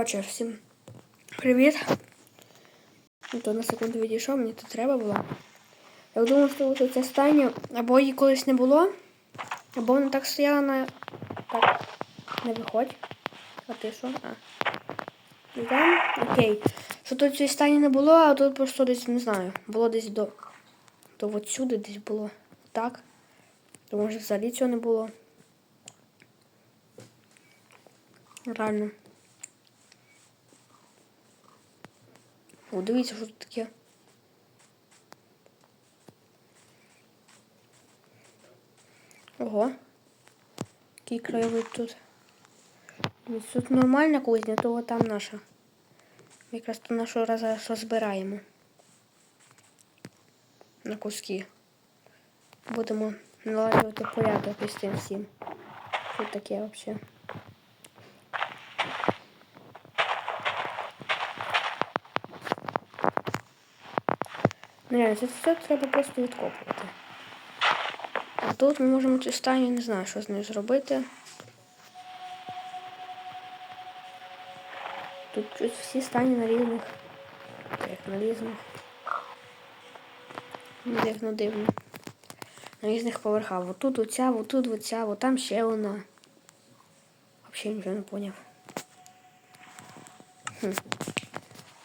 Короче, всім привіт. Ну, То на секунду відійшов, мені тут треба було. Я думав, що ось ця стайня або її колись не було, або вона так стояла на. Так, не виходь. А ти що? А. Йдемо? Окей. Що тут цієї стані не було, а тут просто десь не знаю. Було десь до. То от сюди десь було. Так. То може взагалі цього не було. Реально. О, дивіться, що тут таке. Ого. Який краєвид тут. Тут нормальна кузня, то там наша. Ми якраз ту нашу раз розбираємо. На куски. Будемо наладжувати порядок із тим всім. Що таке взагалі? Реально, це все треба просто відкопувати. А тут ми можемо цю станю, не знаю, що з нею зробити. Тут всі стані на різних. Як на різних. Дивно дивно. На різних поверхах. Вот тут оця, вот тут оця, вот там ще одна. Взагалі нічого не поняв. Хм.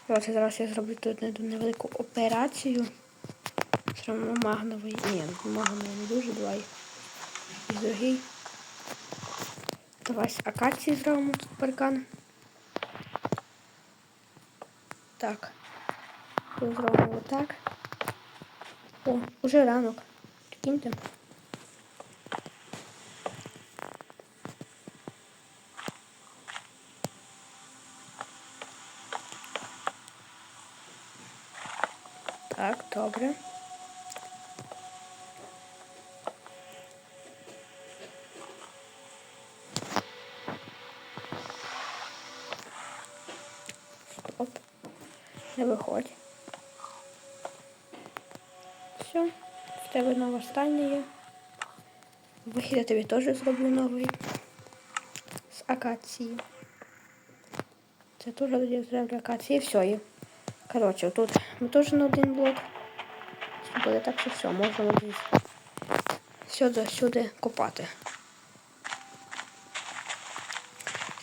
Зараз, зараз я зроблю тут невелику операцію. Одно магновий. Ні, магновий не дуже, давай. І другий. Давай з акації зробимо паркан. Так. Зробимо отак. О, уже ранок. Прикиньте. Так, добре. Стоп. Не виходь. Все. В тебе нова стання є. Вихід я тобі теж зроблю новий. З акації. Це теж зроблю акації. Все. Коротше, тут ми теж на один блок. Буде так, що все, можемо десь сюди, сюди копати.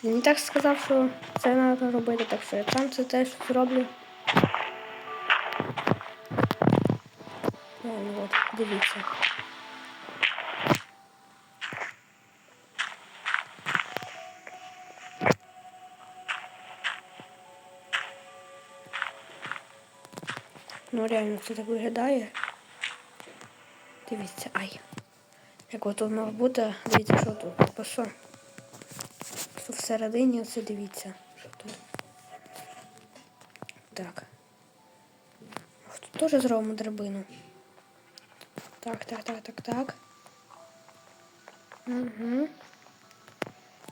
Він так сказав, що це треба робити, так що я там це теж зроблю. Реально, от, дивіться. Ну реально це так виглядає. Дивіться, ай. Як от воно бути, дивіться, що тут. По що? Що всередині оце дивіться, що тут. Так. Тут теж зробимо драбину. Так, так, так, так, так. Угу.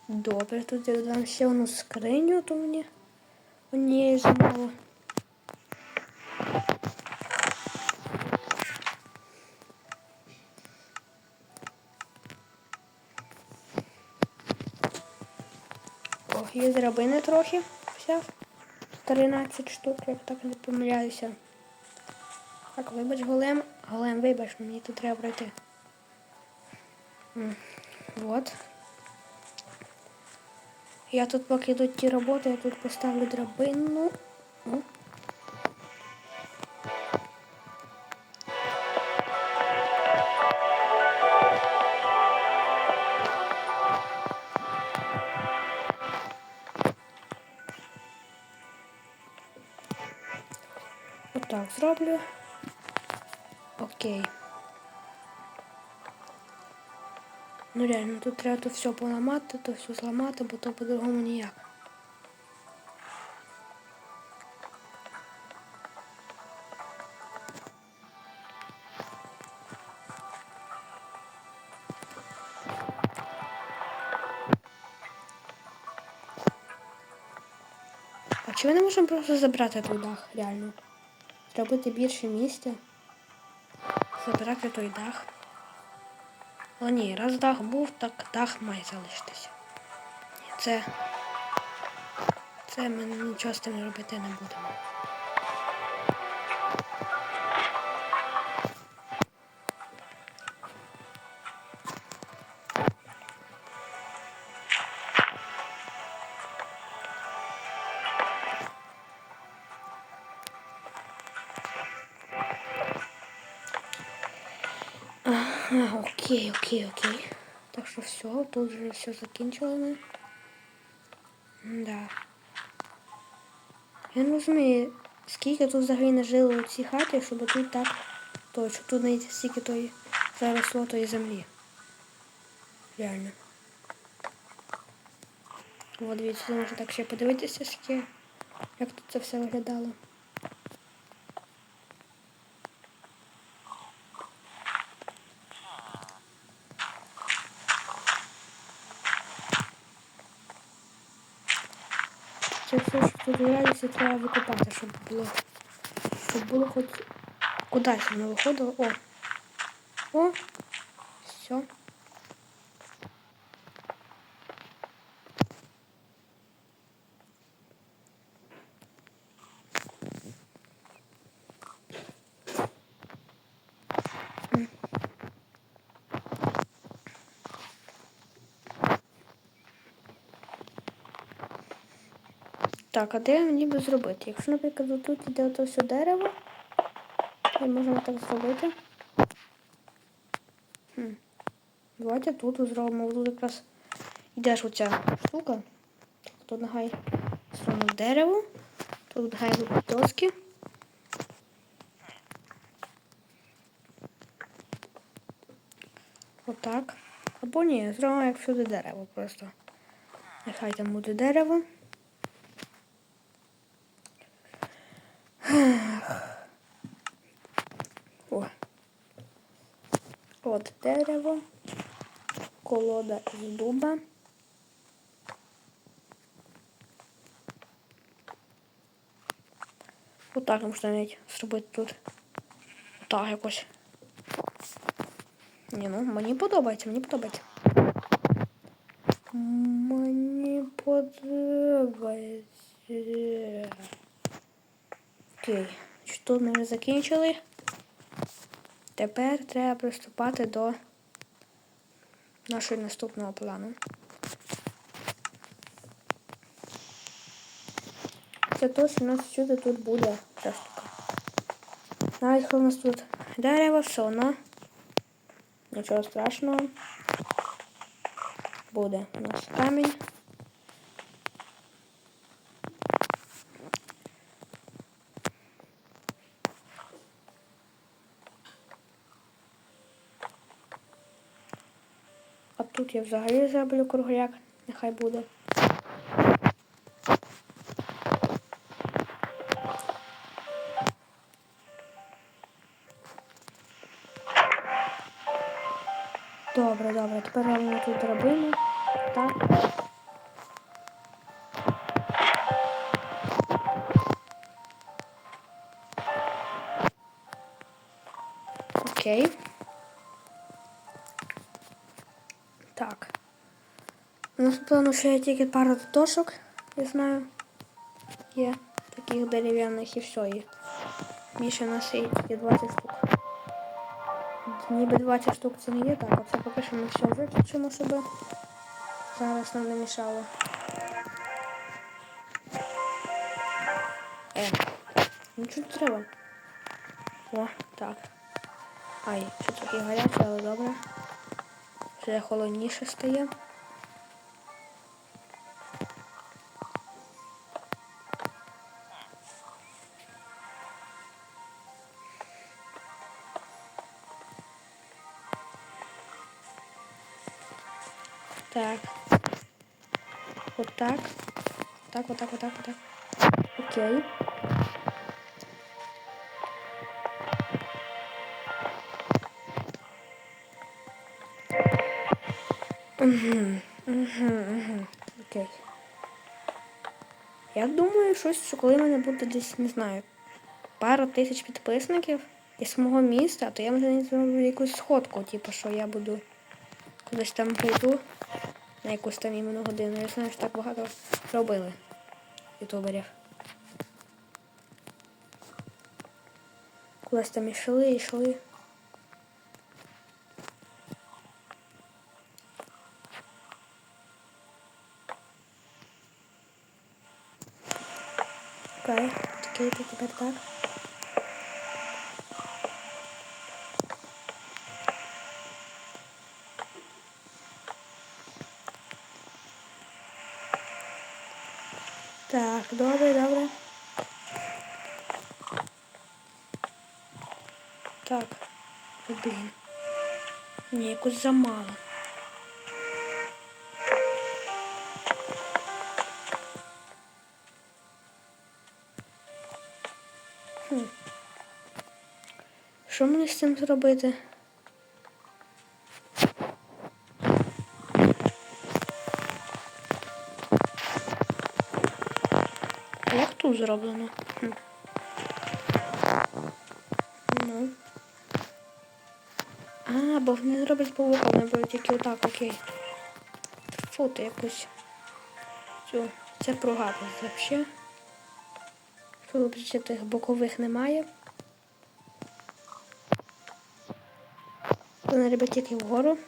Добре, тут я додам ще одну скриню, то мені однієї замало. Драбини трохи. Взяв. 13 штук, як так не помиляюся. Так, вибач голем. Голем, вибач, мені тут треба пройти. Вот. Я тут поки йдуть ті роботи, я тут поставлю драбину. О. Отак зроблю. Окей. Ну реально, тут треба то все поламати, то все зламати, бо то по-другому ніяк. А чого не можемо просто забрати той дах, реально? Зробити більше місця. Забирати той дах. О ні, раз дах був, так дах має залишитися. Це. Це ми нічого з тим робити не будемо. Окей, окей. Так що все, тут вже все закінчили. Да. Я не розумію, скільки тут взагалі не жило у цій хаті, щоб тут так. То, щоб тут не стільки тої заросло тої землі. Реально. От дивіться, можна так ще подивитися, скільки, як тут це все виглядало. Це все, що виявляється, треба викопати, щоб було. Щоб було хоч кудись воно виходило. О! О! Все. Так, а де мені би зробити? Якщо, наприклад, тут іде ото все дерево, і можемо так зробити. Хм. Давайте тут зробимо. Тут якраз йде ж оця штука. Тут нехай зробимо дерево. Тут нехай доски. Отак. Або ні, зробимо як всюди дерево просто. Нехай там буде дерево. От дерево, колода з дуба. Отак можна навіть зробити тут. Так якось. Ні, ну мені подобається, мені подобається. Мені подобається. Окей, що ми вже закінчили. Тепер треба приступати до нашого наступного плану. Це то, що у нас всюди тут буде ця. Навіть коли у нас тут дерево, все одно. Нічого страшного. Буде у нас камінь. Тут я взагалі зроблю кругляк, нехай буде. Нас плану ще є тільки пара дошок, я знаю. Є таких дерев'яних і все. І більше нас є тільки 20 штук. Ніби 20 штук це не є, так, оце поки що ми все виключимо, щоб зараз нам не мішало. Е, нічого не треба. О, так. Ай, таке гаряче, але добре. Вже холодніше стає. Так. Вот так. Так, вот так, вот так, вот так. Окей. Угу, угу, угу. Окей. Я думаю, щось, що коли в мене буде десь, не знаю, пара тисяч підписників із мого міста, то я може зроблю якусь сходку, типу, що я буду кудись там прийду на якусь там іменно годину. Я знаю, що так багато робили. ютуберів. Кудись там йшли, йшли. Окей, то тепер. Так, добре, добре. Так. О, блін. Ні, якось замало. Що мені з цим зробити? Як тут зроблено? Хм. Бо вони роблять по вони будуть тільки отак, окей. Фу, ти якусь. Цю. Це прогадно взагалі. Тут ще тих бокових немає. Вони роблять тільки вгору.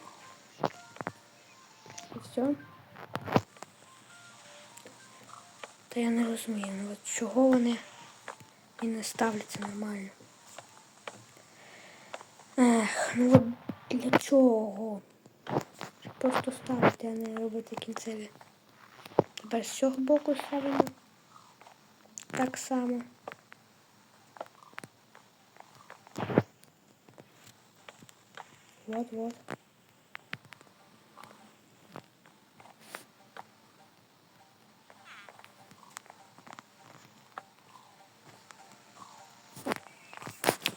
І все. Та я не розумію, ну от чого вони і не ставляться нормально. Ех, ну от для чого? Просто ставити, а не робити кінцеві. Тепер з цього боку ставимо. Так само. Вот, вот.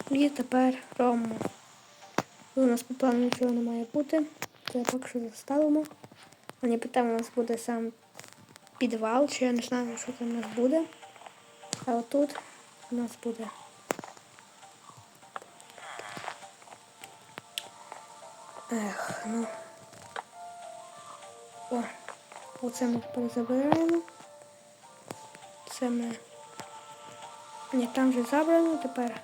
І тепер робимо. У нас по нічого не має бути. Це поки що заставимо. Мені питаємо, у нас буде сам підвал, чи я не знаю, що там у нас буде. А отут у нас буде. Ех, ну. О, оце ми перезабираємо. Це ми. Ні, там вже забрано тепер.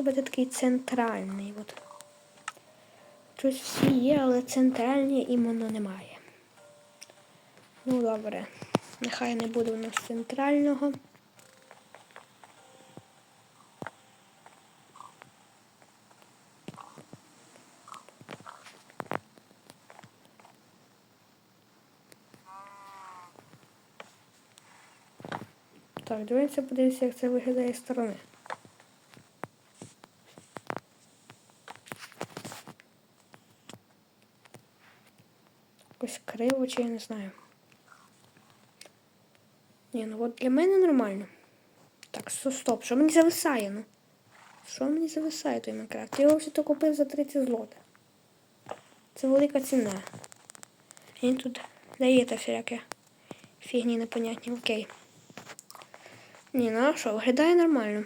Зробити такий центральний. От. Щось всі є, але центральні іменно немає. Ну добре. Нехай не буде у нас центрального. Так, дивіться, подивіться, як це виглядає з сторони. Якось я не знаю. Ні, ну от для мене нормально. Так, сто- стоп, що мені зависає, ну? Що мені зависає той Майнкрафт? Я його все купив за 30 злотих. Це велика ціна. Він тут даєте всяке фігні непонятні, окей. Ні, ну а що, виглядає нормально.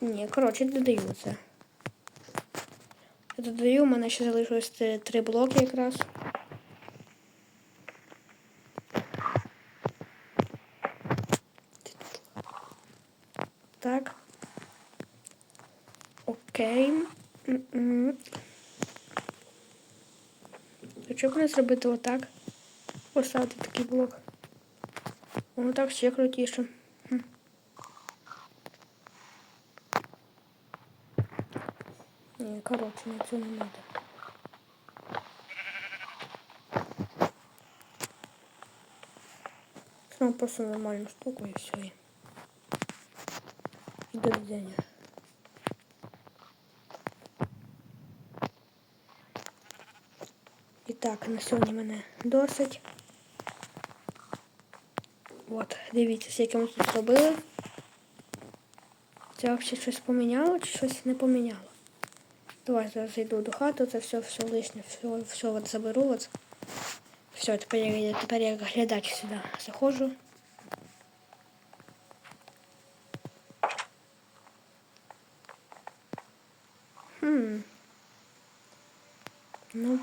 Ні, коротше, додаю це. Я додаю, у мене ще залишилось три блоки якраз. То чого б не зробити отак? Поставити такий блок. Воно так ще крутіше. Хм. Ні, коротше, на цього не треба. Ну, просто нормальну штуку і все. І і до віддання. Так, на сьогодні мене досить. От, дивіться, скільки ми тут зробили. Це взагалі щось поміняло чи щось не поміняло. Давай зараз йду до хату, це все все лишнє, все все от заберу. От. Все, тепер я тепер я глядач сюди заходжу. Хм. Ну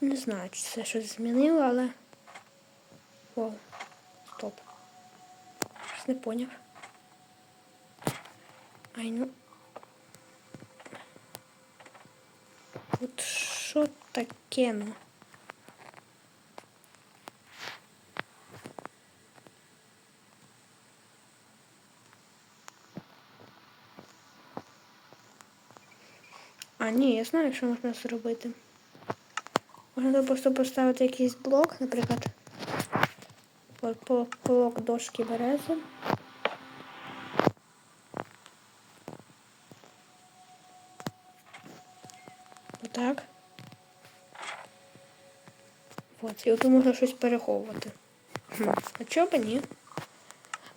не знаю, чи це щось змінило, але. О, стоп. Щось не поняв. Ай, ну. От що таке, ну? А, ні, я знаю, що можна зробити. Можна просто поставити якийсь блок, наприклад, блок дошки берези. Отак. От, і от можна щось переховувати. А чого б ні?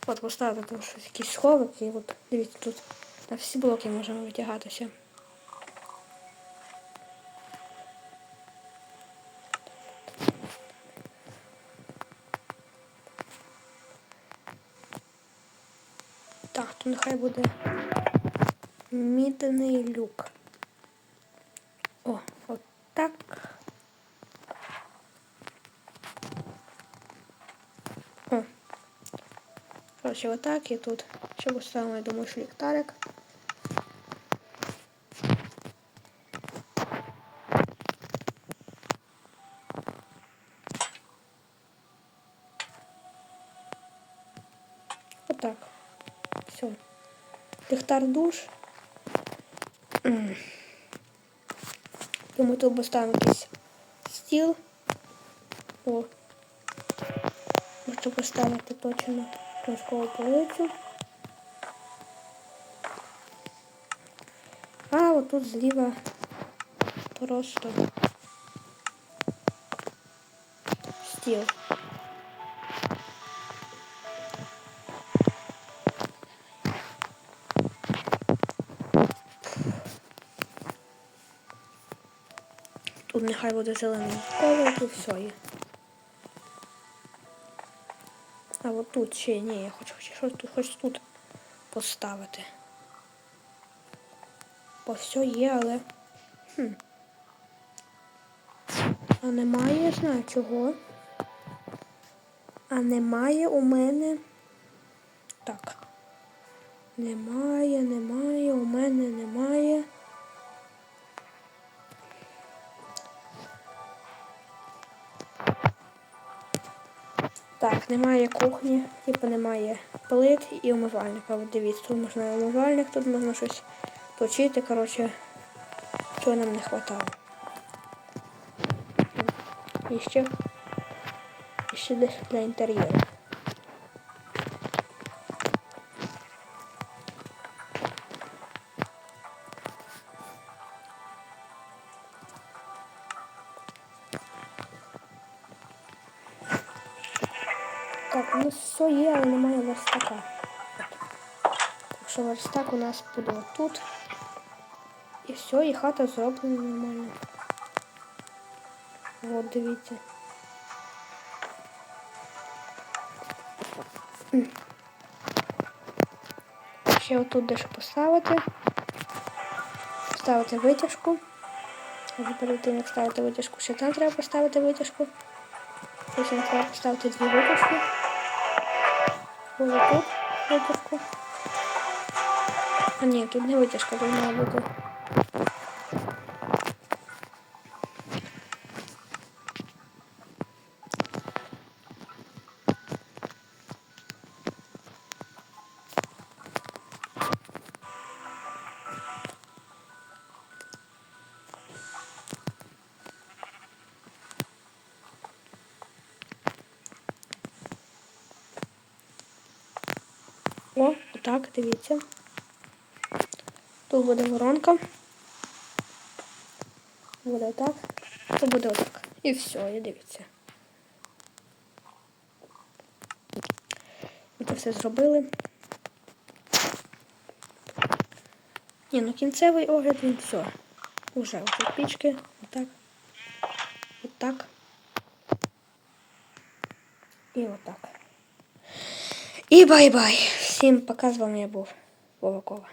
От поставити тут щось, якийсь сховок, і от дивіться, тут на всі блоки можемо витягатися. Нехай буде мідний люк. О, от так. О. Короче, отак і тут. Ще поставимо, я думаю, що душ. М. Думаю, тут поставимо якийсь стіл. О. Можу поставити точно книжкову полицю. А отут зліва просто стіл. Тут нехай буде зелений колір, тут все є. А от тут ще ні, я хочу хочу щось тут, хоч тут поставити. Бо все є, але. Хм. А немає, я знаю чого. А немає у мене. Так. Немає, немає, у мене немає. Так, немає кухні, типу немає плит і умивальника. От дивіться, тут можна умивальник, тут можна щось точити, коротше, чого нам не вистачало. І ще, і ще десь для інтер'єру. Верстак у нас буде отут. І все, і хата зроблена нормально. От, дивіться. Ще отут дещо поставити. Ставити витяжку. Перед як ставити витяжку, ще там треба поставити витяжку. Потім треба поставити дві витяжки. Ось тут витяжку. А ні, тут не витяжка, має бути. О, отак, дивіться. Тут буде воронка. Буде отак. Тут буде отак. І все, і дивіться. Ми це все зробили. Ні, ну кінцевий огляд він все. Уже отут пічки. Отак. Отак. І отак. І бай-бай. Всім пока, з вами я був Вова.